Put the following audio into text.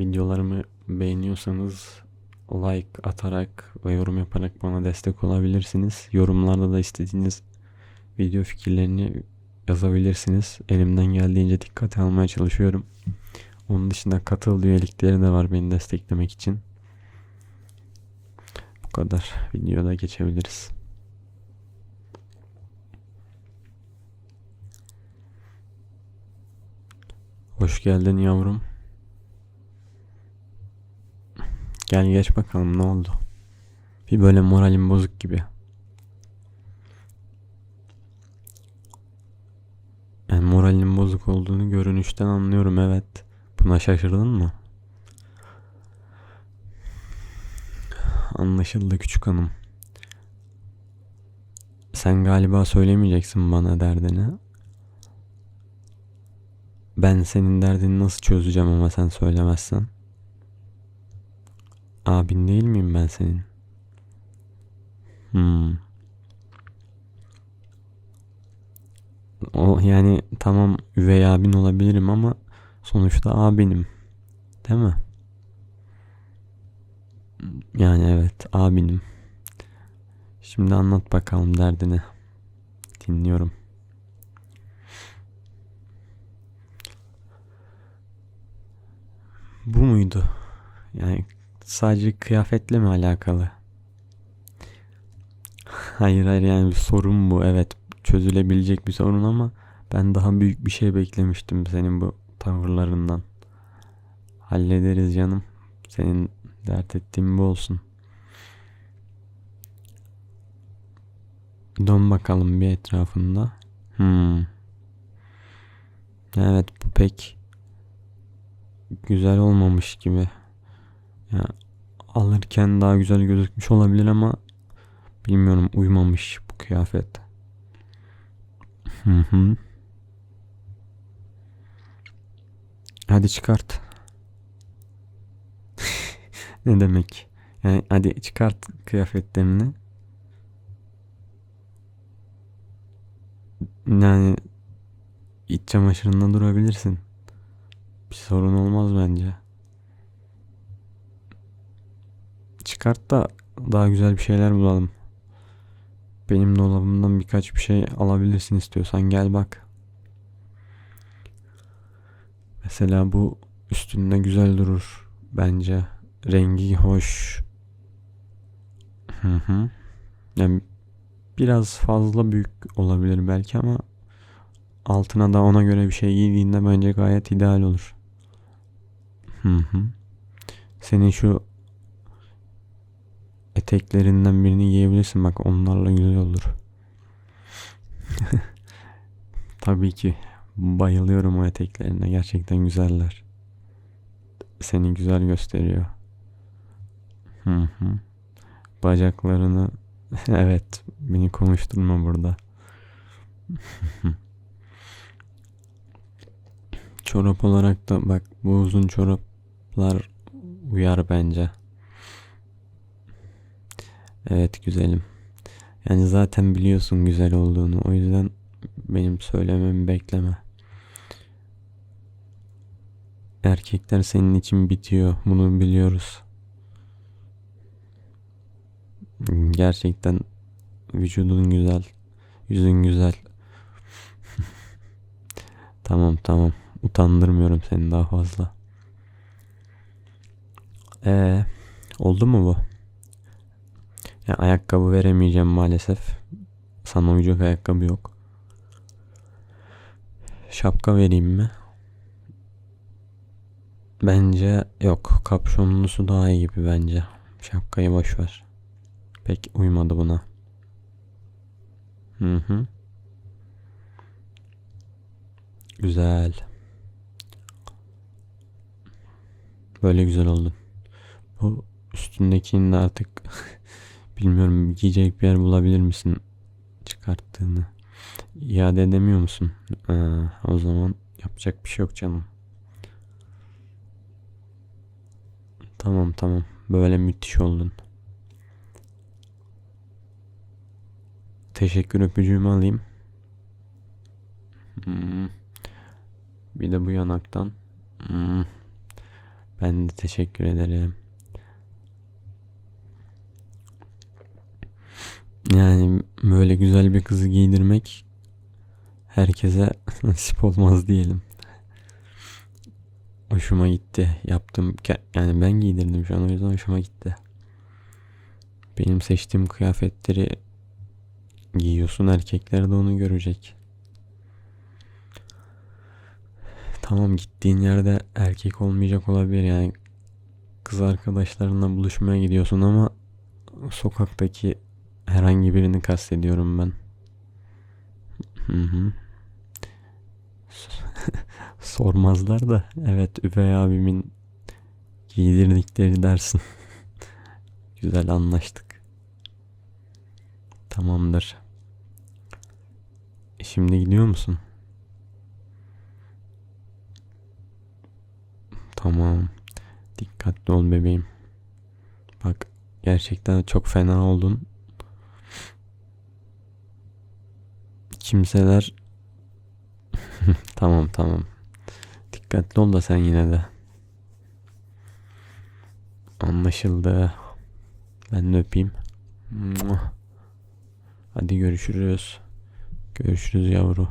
Videolarımı beğeniyorsanız like atarak ve yorum yaparak bana destek olabilirsiniz. Yorumlarda da istediğiniz video fikirlerini yazabilirsiniz. Elimden geldiğince dikkate almaya çalışıyorum. Onun dışında katıl üyelikleri de var beni desteklemek için. Bu kadar. Videoda geçebiliriz. Hoş geldin yavrum. Gel geç bakalım ne oldu? Bir böyle moralim bozuk gibi. Yani moralin bozuk olduğunu görünüşten anlıyorum evet. Buna şaşırdın mı? Anlaşıldı küçük hanım. Sen galiba söylemeyeceksin bana derdini. Ben senin derdini nasıl çözeceğim ama sen söylemezsen. Abin değil miyim ben senin? Hmm. O yani tamam üvey abin olabilirim ama sonuçta abinim. Değil mi? Yani evet abinim. Şimdi anlat bakalım derdini. Dinliyorum. Bu muydu? Yani sadece kıyafetle mi alakalı? Hayır hayır yani bir sorun bu. Evet çözülebilecek bir sorun ama ben daha büyük bir şey beklemiştim senin bu tavırlarından. Hallederiz canım. Senin dert ettiğin bu olsun. Dön bakalım bir etrafında. Hmm. Evet bu pek güzel olmamış gibi. Alırken daha güzel gözükmüş olabilir ama bilmiyorum uymamış bu kıyafet. Hadi çıkart. ne demek? Yani hadi çıkart kıyafetlerini. Yani iç çamaşırında durabilirsin. Bir sorun olmaz bence. Çıkart da daha güzel bir şeyler bulalım. Benim dolabımdan birkaç bir şey alabilirsin istiyorsan gel bak. Mesela bu üstünde güzel durur bence. Rengi hoş. Hı hı. Yani biraz fazla büyük olabilir belki ama altına da ona göre bir şey giydiğinde bence gayet ideal olur. Hı hı. Senin şu eteklerinden birini giyebilirsin bak onlarla güzel olur. Tabii ki bayılıyorum o eteklerine gerçekten güzeller. Seni güzel gösteriyor. Hı hı. Bacaklarını evet beni konuşturma burada. Çorap olarak da bak bu uzun çoraplar uyar bence. Evet güzelim. Yani zaten biliyorsun güzel olduğunu. O yüzden benim söylememi bekleme. Erkekler senin için bitiyor. Bunu biliyoruz. Gerçekten vücudun güzel. Yüzün güzel. tamam tamam. Utandırmıyorum seni daha fazla. Ee, oldu mu bu? Ya ayakkabı veremeyeceğim maalesef. Sana uyacak ayakkabı yok. Şapka vereyim mi? Bence yok. Kapşonlusu daha iyi gibi bence. Şapkayı boş ver. Pek uymadı buna. Hı hı. Güzel. Böyle güzel oldun. Bu üstündekini de artık bilmiyorum giyecek bir yer bulabilir misin çıkarttığını? İade edemiyor musun? Aa, o zaman yapacak bir şey yok canım. Tamam tamam. Böyle müthiş oldun. Teşekkür öpücüğümü alayım. Hmm. Bir de bu yanaktan. Hmm. Ben de teşekkür ederim. Yani böyle güzel bir kızı giydirmek herkese nasip olmaz diyelim. Hoşuma gitti. Yaptım. Yani ben giydirdim şu an o yüzden hoşuma gitti. Benim seçtiğim kıyafetleri giyiyorsun. Erkekler de onu görecek. Tamam gittiğin yerde erkek olmayacak olabilir yani kız arkadaşlarınla buluşmaya gidiyorsun ama sokaktaki herhangi birini kastediyorum ben. Hı hı. Sormazlar da evet üvey abimin giydirdikleri dersin. Güzel anlaştık. Tamamdır. E, Şimdi gidiyor musun? Tamam. Dikkatli ol bebeğim. Bak gerçekten çok fena oldun. Kimseler tamam tamam. Dikkatli ol da sen yine de. Anlaşıldı. Ben de öpeyim. Hadi görüşürüz. Görüşürüz yavru.